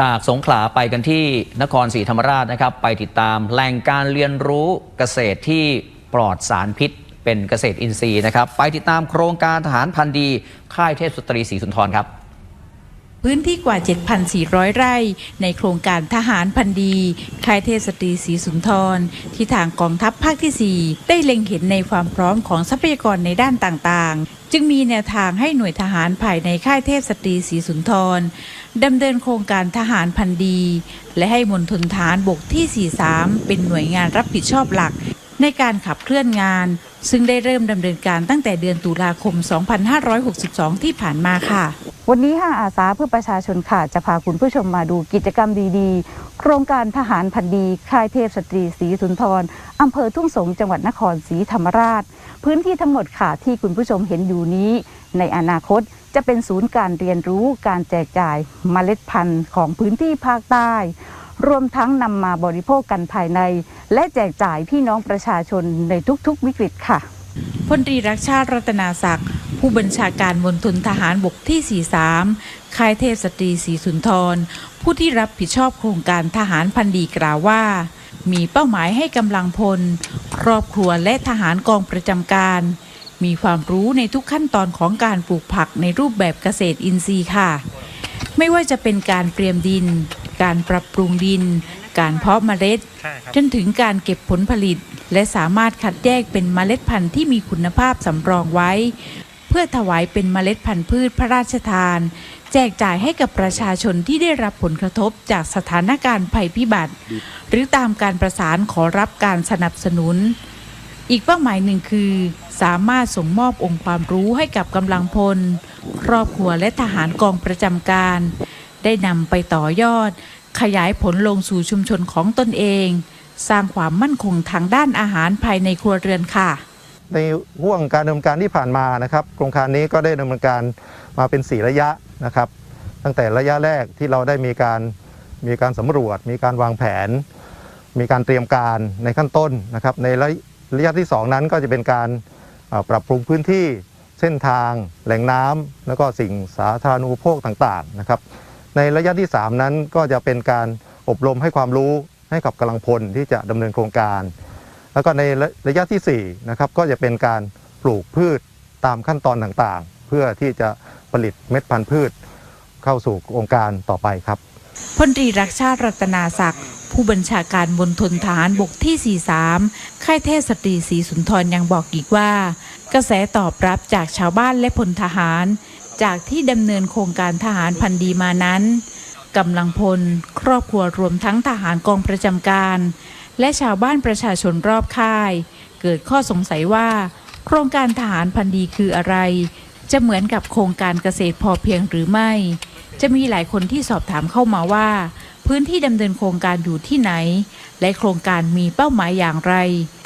จากสงขลาไปกันที่นครศรีธรรมราชนะครับ ไปติดตามแหล่งการเรียนรู้เกษตรที่ปลอดสารพิษ เป็นเกษตรอินทรีย์นะครับ ไปติดตามโครงการทหารพันธ์ดี ค่ายเทพสตรีศรีสุนทรครับ พื้นที่กว่า 7,400 ไร่ ในโครงการทหารพันธีค่ายเทพสตรีศรีสุนทร ที่ทางกองทัพภาคที่ 4 ได้เล็งเห็นในความพร้อมของทรัพยากรในด้านต่างๆ จึงมีแนวทางให้หน่วยทหารภายในค่ายเทพสตรีศรีสุนทรดำเนินโครงการทหารพันธีและให้มณฑลฐานบกที่ 43 เป็นหน่วยงานรับผิดชอบหลักในการขับเคลื่อนงาน ซึ่งได้เริ่มดำเนินการตั้งแต่เดือนตุลาคม 2562 ที่ผ่านมาค่ะ วันนี้ห้าอาสาเพื่อประชาชนค่ะจะพาคุณผู้ชมมาดูกิจกรรมดีๆ โครงการทหารพันดีค่ายเทพสตรีศรีสุนทรอำเภอทุ่งสงจังหวัดนครศรีธรรมราช พื้นที่ทั้งหมดค่ะที่คุณผู้ชมเห็นอยู่นี้ ในอนาคตจะเป็นศูนย์การเรียนรู้การแจกจ่ายเมล็ดพันธุ์ของพื้นที่ภาคใต้ รวมทั้งนำมาบริโภคกันภายใน และแจกจ่ายพี่น้องประชาชนในทุกๆ วิกฤตค่ะพลตรีรักชาติรัตนาศักดิ์ ผู้บัญชาการมณฑลทหารบกที่ 43 ค่ายเทพสตรีศรีสุนทร ผู้ที่รับผิดชอบโครงการทหารพันดีกล่าวว่า มีเป้าหมายให้กำลังพล ครอบครัวและทหารกองประจำการ มีความรู้ในทุกขั้นตอนของการปลูกผักในรูปแบบเกษตรอินทรีย์ค่ะ ไม่ว่าจะเป็นการเตรียมดิน การปรับปรุงดิน การเพาะเมล็ด จนถึงการเก็บผลผลิตและสามารถคัดแยกเป็นเมล็ดพันธุ์ที่มีคุณภาพสำรองไว้ เพื่อถวายเป็นเมล็ดพันธุ์พืชพระราชทาน แจกจ่ายให้กับประชาชนที่ได้รับผลกระทบจากสถานการณ์ภัยพิบัติ หรือตามการประสานขอรับการสนับสนุน อีกเป้าหมายหนึ่งคือ สามารถส่งมอบองค์ความรู้ให้กับกำลังพล ครอบครัวและทหารกองประจำการ ได้นำไปต่อยอด ขยายผลลงสู่ชุมชนของตนเอง สร้างความมั่นคงทางด้านอาหารภายในครัวเรือนค่ะ ในห่วงการดำเนินการที่ผ่านมานะครับโครงการนี้ก็ได้ดำเนินการมาเป็น 4 ระยะนะครับ ตั้งแต่ระยะแรกที่เราได้มีการมีการสำรวจ มีการวางแผน มีการเตรียมการในขั้นต้นนะครับ ในระระยะที่ 2 นั้นก็จะเป็นการปรับปรุงพื้นที่เส้นทาง แหล่งน้ำแล้วก็สิ่งสาธารณูปโภคต่างๆนะครับ ในระยะที่ 3 นั้นก็จะเป็นการอบรมให้ความรู้ให้กับกำลังพลที่จะดำเนินโครงการ แล้วก็ในระระยะที่4นะครับก็จะเป็นการปลูกพืชตามขั้นตอนต่างๆ เพื่อที่จะผลิตเม็ดพันธุ์พืช เข้าสู่โครงการต่อไปครับพลตรีรักชาติรัตนาศักดิ์ผู้บัญชาการมณฑลทหารบกที่ 43 ค่ายเทพสตรีศรีสุนทรยังบอกอีกว่า กระแสตอบรับจากชาวบ้านและพลทหาร จากที่ดำเนินโครงการทหารพันดีมานั้นกำลังพล ครอบครัวรวมทั้งทหารกองประจำการ และชาวบ้านประชาชนรอบค่าย เกิดข้อสงสัยว่า โครงการทหารพันดีคืออะไร จะเหมือนกับโครงการเกษตรพอเพียงหรือไม่ จะมีหลายคนที่สอบถามเข้ามาว่า พื้นที่ดำเนินโครงการอยู่ที่ไหน และโครงการมีเป้าหมายอย่างไร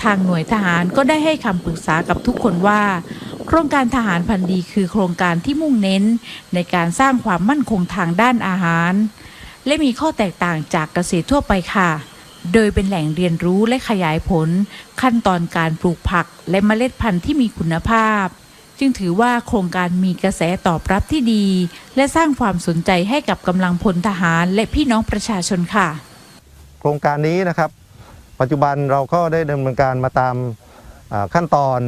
ทางหน่วยทหารก็ได้ให้คำปรึกษากับทุกคนว่าโครงการทหารพันธีคือโครงการที่มุ่งเน้น ในการสร้างความมั่นคงทางด้านอาหาร และมีข้อแตกต่างจากเกษตรทั่วไปค่ะ โดยเป็นแหล่งเรียนรู้และขยายผล ขั้นตอนการปลูกผักและเมล็ดพันธุ์ที่มีคุณภาพ จึงถือว่าโครงการมีกระแสตอบรับที่ดี และสร้างความสนใจให้กับกำลังพลทหารและพี่น้องประชาชนค่ะ โครงการนี้นะครับ ปัจจุบันเราก็ได้ดำเนินการมาตามขั้นตอน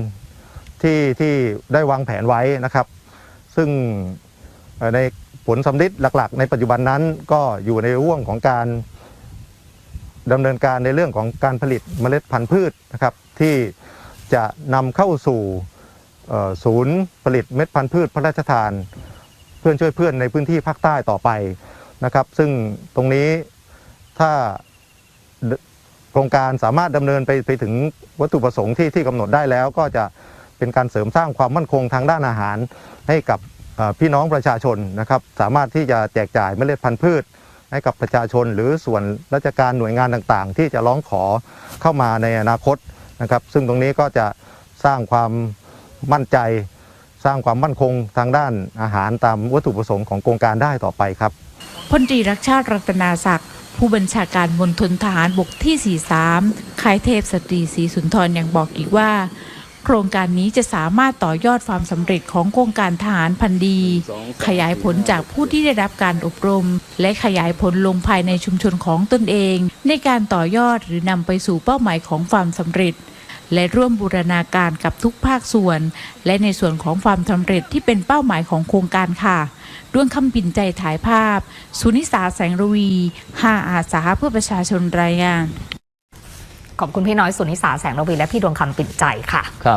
ที่ที่ได้วางแผนไว้นะครับ ซึ่งในผลสำลิดหลัก ๆ ในปัจจุบันนั้นก็อยู่ในร่วงของการ ดำเนินการในเรื่องของการผลิตเมล็ดพันธุ์พืชนะครับที่จะนำเข้าสู่ศูนย์ผลิตเม็ดพันธุ์พืชพระราชทาน เพื่อนช่วยเพื่อนในพื้นที่ภาคใต้ต่อไปนะครับ ซึ่งตรงนี้ถ้าโครงการสามารถดำเนินไปไปถึงวัตถุประสงค์ที่ที่กำหนดได้แล้ว ก็จะเป็นการเสริมสร้างความมั่นคงทางด้านอาหารให้กับพี่น้องประชาชนนะครับ สามารถที่จะแจกจ่ายเมล็ดพันธุ์พืช ให้กับประชาชนหรือส่วนราชการหน่วยงานต่างๆ ที่จะร้องขอเข้ามาในอนาคตนะครับ ซึ่งตรงนี้ก็จะสร้างความมั่นใจ สร้างความมั่นคงทางด้านอาหารตามวัตถุประสงค์ของโครงการได้ต่อไปครับพลตรีรักชาติรัตนาศักดิ์ผู้บัญชาการมณฑลทหารบกที่ 43 ค่ายเทพสตรีศรีสุนทรยังบอกอีกว่า ครงการนี้จะสามารถต่อยอดความสำเร็จของโครงการทหารพันธุ์ดี ขยายผลจากผู้ที่ได้รับการอบรม และขยายผลลงภายในชุมชนของตนเอง ในการต่อยอดหรือนำไปสู่เป้าหมายของความสำเร็จ และร่วมบูรณาการกับทุกภาคส่วน และในส่วนของความสำเร็จที่เป็นเป้าหมายของโครงการค่ะด้วงคำปิ่นใจถ่ายภาพ สุนิสาแสงระวีห้าอาสาเพื่อประชาชนรายงานขอบคุณพี่น้อยสุนิสาแสงระวีและพี่ดวงคำปิ่นใจค่ะครับ